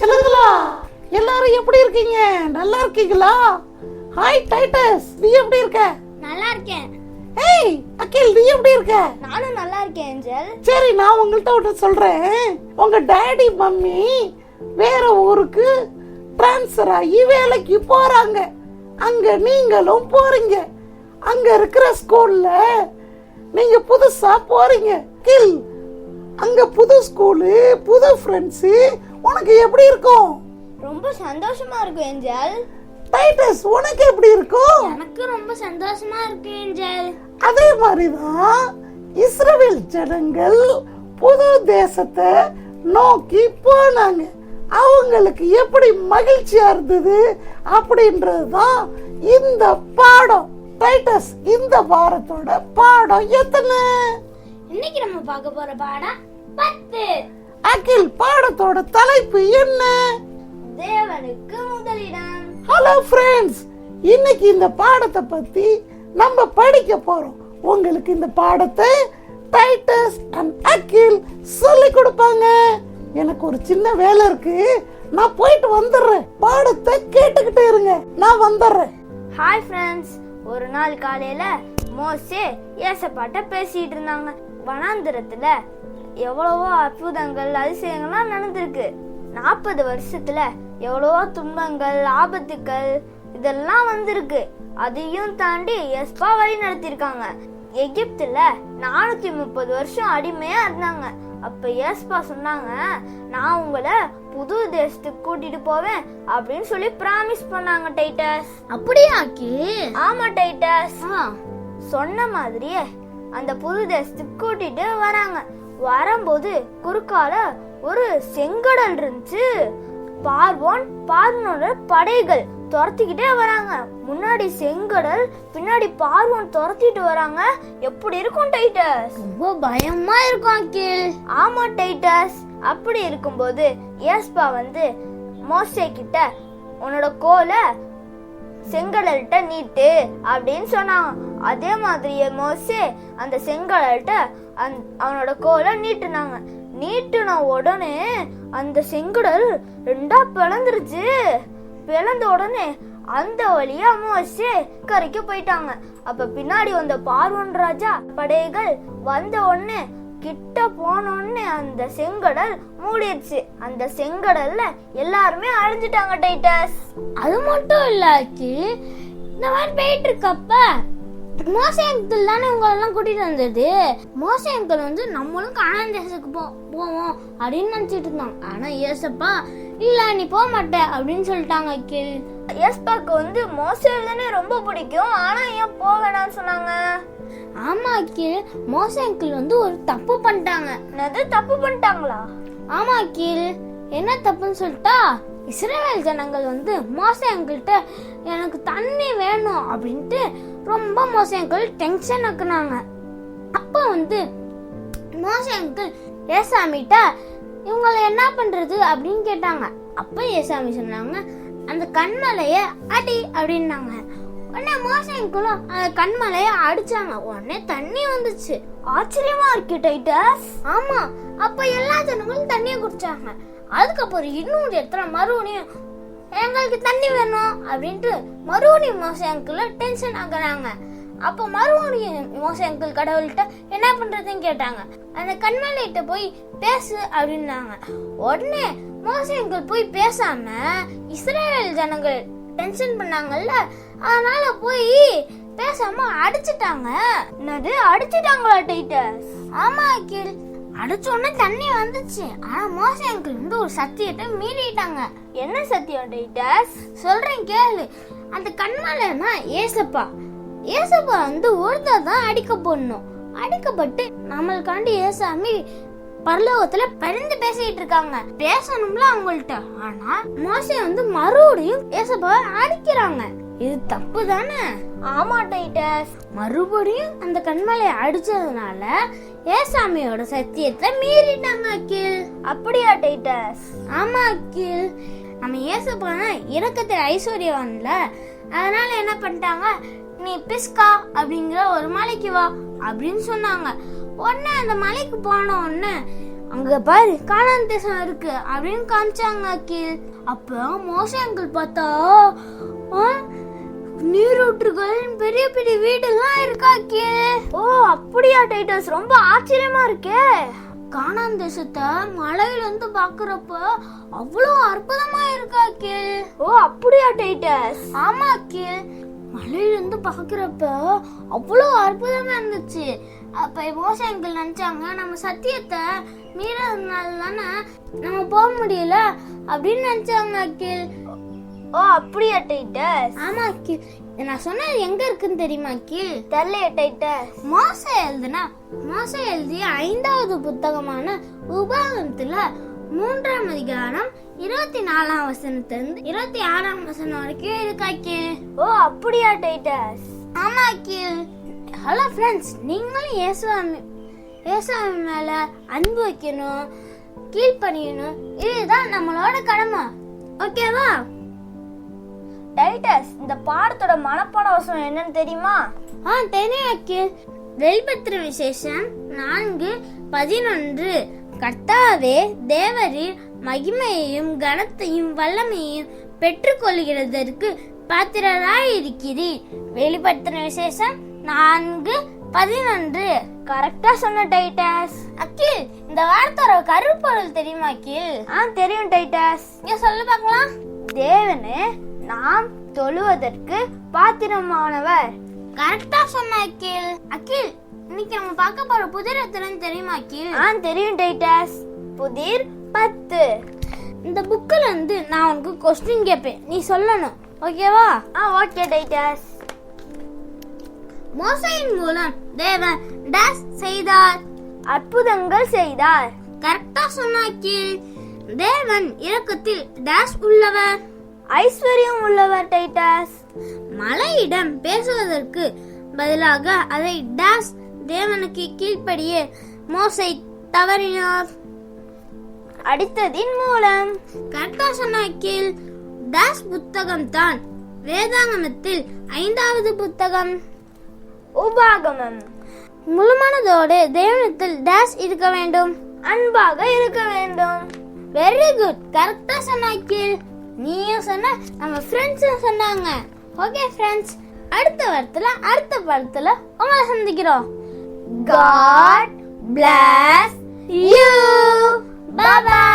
செல்லுங்களா எல்லாரும் எப்படி இருக்கீங்க? நல்லா இருக்கீங்களா? ஹாய் டைட்டஸ் நீ எப்படி இருக்க? நல்லா இருக்கேன். ஏய் அகில் நீ எப்படி இருக்க? நானும் நல்லா இருக்கேன் ஏஞ்சல் சரி நான் உங்கள்ட்ட ஒன்று சொல்றேன். உங்க டாடி மம்மி வேற ஊருக்கு ட்ரான்ஸ்ஃபர் ஆகி வேலைக்கு போறாங்க. அங்க நீங்களும் போறீங்க. அங்க இருக்கிற ஸ்கூல்ல நீங்க புதுசா போறீங்க. கில் அங்க புது ஸ்கூலு புது ஃப்ரெண்ட்ஸ் உனக்கு எப்படி இருக்கும்? ரொம்ப சந்தோஷமா இருக்கு ஏஞ்சல். டைட்டஸ் உனக்கு எப்படி இருக்கும்? எனக்கு ரொம்ப சந்தோஷமா இருக்கு ஏஞ்சல். அதே மாதிரிதான் இஸ்ரவேல் ஜனங்கள் புது தேசத்தை நோக்கி போனாங்க. அவங்களுக்கு எப்படி மகிழ்ச்சியா இருந்தது அப்படின்றதுதான் இந்த பாடம். டைட்டஸ் இந்த வாரத்தோட பாடம் எத்தனை? இன்னைக்கு நம்ம பார்க்க போற பாடம் அகில் பாடத்தோட தலைப்பு என்ன? தேவனுக்கு முதலிடம். ஹலோ ஃப்ரெண்ட்ஸ் இன்னைக்கு இந்த பாடத்தை பத்தி நம்ம படிக்க போறோம். உங்களுக்கு இந்த பாடத்தை டைட்டஸ் அண்ட் அகில் சொல்லி கொடுப்பாங்க. எனக்கு ஒரு சின்ன வேலை இருக்கு. நான் போயிட்டு வந்துடுறேன். பாடத்தை கேட்டுக்கிட்டே இருங்க. நான் வந்துடுறேன். ஹாய் ஃப்ரெண்ட்ஸ் ஒரு நாள் காலையில மோசே ஏசப்பாட்ட பேசிட்டு இருந்தாங்க. வனாந்திரத்துல எவ்வளவோ அற்புதங்கள் அதிசயங்கள்லாம் நடந்திருக்கு. நாற்பது வருஷத்துல எவ்வளவோ துன்பங்கள் ஆபத்துக்கள் இதெல்லாம் வந்திருக்கு. அதையும் தாண்டி எஸ்பா வழி நடத்திருக்காங்க எகிப்துல நானூத்தி முப்பது வருஷம் அடிமையா இருந்தாங்க. அப்ப ஏஸ்பா சொன்னாங்க நான் உங்களை புது தேசத்துக்கு கூட்டிட்டு போவேன் அப்படின்னு சொல்லி பிராமிஸ் பண்ணாங்க டைட்டஸ் அப்படியா ஆமா டைட்டஸ் சொன்ன மாதிரியே அந்த புது தேசத்துக்கு கூட்டிட்டு வராங்க. வரும்போது குறுக்கால ஒரு செங்கடல் இருந்துச்சு. பார்வோன் பார்வோனோட படைகள் துரத்திக்கிட்டே வராங்க. முன்னாடி செங்கடல் பின்னாடி பார்வோன் துரத்திட்டு வராங்க. எப்படி இருக்கும் டைட்டஸ்? ரொம்ப பயமா இருக்கும் அக்கில் ஆமா டைட்டஸ். அப்படி இருக்கும்போது ஏஸ்பா வந்து மோசே கிட்ட உன்னோட கோலை செங்கடல்கிட்ட நீட்டு அப்படின்னு சொன்னாங்க அதே மாதிரியே மோசே அந்த செங்கடல்கிட்ட அந் அவனோட கோலை நீட்டுனாங்க. நீட்டுன உடனே அந்த செங்கடல் ரெண்டா பிளந்துருச்சு. பிளந்த உடனே அந்த வழியா மோசே கரைக்கு போயிட்டாங்க. அப்ப பின்னாடி வந்த பார்வன் ராஜா படைகள் வந்த உடனே கிட்ட போனோடனே அந்த செங்கடல் மூடிடுச்சு. அந்த செங்கடல்ல எல்லாருமே அழிஞ்சிட்டாங்க டைட்டஸ். அது மட்டும் இல்லாச்சு அக்கி. இந்த மாதிரி போயிட்டு இருக்கப்ப மோசே அங்கிள் தானே உங்களெல்லாம் கூட்டிட்டு வந்தது? மோசே அங்கிள் வந்து நம்மளும் காணான் தேசத்துக்கு போ போவோம் அப்படின்னு நினச்சிட்டு இருந்தாங்க ஆனால் ஏசப்பா இல்ல நீ போக மாட்ட அப்படின்னு சொல்லிட்டாங்க அக்கில் எஸ்பாக்கு வந்து மோசேல் தானே ரொம்ப பிடிக்கும். ஆனா ஏன் போக வேணாம்னு சொன்னாங்க? ஆமா அக்கில் மோசே அங்கிள் வந்து ஒரு தப்பு பண்ணிட்டாங்க. என்னது தப்பு பண்ணிட்டாங்களா? ஆமா அக்கில் என்ன தப்புன்னு சொல்லிட்டா? இஸ்ரேல் ஜனங்கள் வந்து மோசே அங்கிள்கிட்ட எனக்கு தண்ணி வேணும் அப்படின்ட்டு ரொம்ப மோசே அங்கிள் டென்ஷன் ஆக்குனாங்க அப்ப வந்து மோசே அங்கிள் ஏசாமிட்ட இவங்கள என்ன பண்றது அப்படின்னு கேட்டாங்க. அப்ப ஏசாமி சொன்னாங்க அந்த கண்மலைய அடி அப்படின்னாங்க. உடனே மோசே அந்த கண்மலைய அடிச்சாங்க. உடனே தண்ணி வந்துச்சு. ஆச்சரியமா இருக்கு டைட்டஸ். ஆமா அப்ப எல்லா ஜனங்களும் தண்ணிய குடிச்சாங்க. அதுக்கப்புறம் இன்னொரு இடத்துல மறுபடியும் எங்களுக்கு தண்ணி வேணும் அப்படின்ட்டு மறுபடியும் மோச டென்ஷன் ஆகுறாங்க அப்போ மறுபடியும் மோச அங்கிள் கடவுள்கிட்ட என்ன பண்றதுன்னு கேட்டாங்க. அந்த கண்மலைகிட்ட போய் பேசு அப்படின்னாங்க. உடனே மோச அங்கிள் போய் பேசாம இஸ்ரேல் ஜனங்கள் டென்ஷன் பண்ணாங்கல்ல அதனால போய் பேசாம அடிச்சிட்டாங்க. என்னது அடிச்சிட்டாங்களா டைட்டர் ஆமா அகில். அடிச்ச உடனே தண்ணி வந்துச்சு. ஆனா மோச அங்கிள் வந்து ஒரு சத்தியத்தை மீறிட்டாங்க. என்ன சத்தியம் டைட்டர் சொல்றேன் கேளு. அந்த கண்மலைன்னா ஏசப்பா. ஏசப்பா வந்து ஒருத்தர் தான் அடிக்க போடணும். அடிக்கப்பட்டு நம்மளுக்காண்டி ஏசாமி பரலோகத்துல பரிந்து பேசிட்டு இருக்காங்க. பேசணும்ல அவங்கள்ட்ட. ஆனா மோசே வந்து மறுபடியும் ஏசப்பாவை அடிக்கிறாங்க. இது தப்பு தானே? ஆமா டைட்டஸ். மறுபடியும் அந்த கண்மலையை அடிச்சதுனால ஏசாமியோட சத்தியத்தை மீறிட்டாங்க அக்கில். அப்படியா டைட்டஸ்? ஆமா அக்கில். நம்ம ஏசப்பான இரக்கத்தில் ஐஸ்வர்யவான்ல. அதனால என்ன பண்ணிட்டாங்க? நீ பிஸ்கா அப்படிங்கிற ஒரு மலைக்கு வா அப்படின்னு சொன்னாங்க. உடனே அந்த மலைக்கு போன உடனே அங்க பாரு காணான் தேசம் இருக்கு அப்படின்னு காமிச்சாங்க அக்கில் அப்ப மோச அங்கிள் பார்த்தா நீரூற்றுகள் பெரிய பெரிய வீடுலாம் இருக்கா அக்கில் ஓ அப்படியா டைட்டஸ் ரொம்ப ஆச்சரியமா இருக்கே. காணான் தேசத்தை மலையில இருந்து பாக்குறப்ப அவ்வளோ அற்புதமா இருக்கா அக்கில் ஓ அப்படியா டைட்டஸ். ஆமா அக்கில் மலையில இருந்து பாக்குறப்ப அவ்வளோ அற்புதமா இருந்துச்சு. அப்ப மோச அங்கிள் நினைச்சாங்க நம்ம சத்தியத்தை மீறதுனால தானே நம்ம போக முடியல அப்படின்னு நினைச்சாங்க அக்கில் ஓ அப்படியா டைட்டஸ்? ஆமா அக்கில் நான் சொன்னது எங்க இருக்குன்னு தெரியுமா அக்கில் தெரியலையே டைட்டஸ். மோச எழுதுனா மோச எழுதிய ஐந்தாவது புத்தகமான உபாகமத்துல மூன்றாம் அதிகாரம் இருபத்தி நாலாம் வசனத்திலிருந்து இருபத்தி ஆறாம் வசனம் வரைக்கும் இருக்காக்கி ஓ அப்படியா டைட்டஸ்? ஆமா அக்கில் ஹலோ ஃப்ரெண்ட்ஸ் நீங்களும் இயேசுவாமி இயேசுவாமி மேல அன்பு வைக்கணும் கீழ்ப்பணியணும் இதுதான் நம்மளோட கடமை. ஓகேவா டைட்டஸ் இந்த பாடத்தோட மனப்பாட வசனம் என்னன்னு தெரியுமா? ஆ தெரியும் அக்கில் வெளிப்பத்திர விசேஷம் நான்கு பதினொன்று. கர்த்தாவே தேவரீர் மகிமையையும் கனத்தையும் வல்லமையையும் பெற்றுக்கொள்கிறதற்கு பாத்திரராய் இருக்கிறீர் வெளிப்படுத்தின விசேஷம் நான்கு பதினொன்று. கரெக்டா சொன்ன டைட்டஸ். அக்கில் இந்த வார்த்தையோட கருப்பொருள் தெரியுமா அக்கில் ஆ தெரியும் டைட்டஸ். இங்க சொல்லு பார்க்கலாம். தேவனே நாம் தொழுவதற்கு பாத்திரமானவர். கரெக்டா சொன்ன அக்கில் அக்கில் இன்னைக்கு நம்ம பார்க்க போற புதிர் எத்தனை தெரியுமா அக்கில் ஆ தெரியும் டைட்டஸ். புதிர் பத்து. இந்த புக்கில் வந்து நான் உனக்கு கொஸ்டின் கேட்பேன் நீ சொல்லணும். ஓகேவா ஆ ஓகே டைட்டஸ் மோசையின் மூலம் தேவன் டேஸ் செய்தார். அற்புதங்கள் செய்தார். கரெக்டா சொன்னாக்கில் தேவன் இறக்கத்தில் டேஸ் உள்ளவர். ஐஸ்வர்யம் உள்ளவர் டைட்டாஸ் மலையிடம் பேசுவதற்கு பதிலாக அதை டேஸ் தேவனுக்கு கீழ்ப்படியே மோசை தவறினார். அடித்ததின் மூலம். கரெக்டா சொன்னாக்கில் டேஸ் புத்தகம் தான் வேதாங்கமத்தில் ஐந்தாவது புத்தகம். உபாகமம். முழுமனதோடு தேவனத்தில் டேஸ் இருக்க வேண்டும். அன்பாக இருக்க வேண்டும். வெரி குட் கரெக்டா சொன்னாக்கில் நீயும் சொன்ன நம்ம ஃப்ரெண்ட்ஸும் சொன்னாங்க. ஓகே ஃப்ரெண்ட்ஸ் அடுத்த வாரத்துல அடுத்த படத்துல உங்களை சந்திக்கிறோம். God bless you. பாய்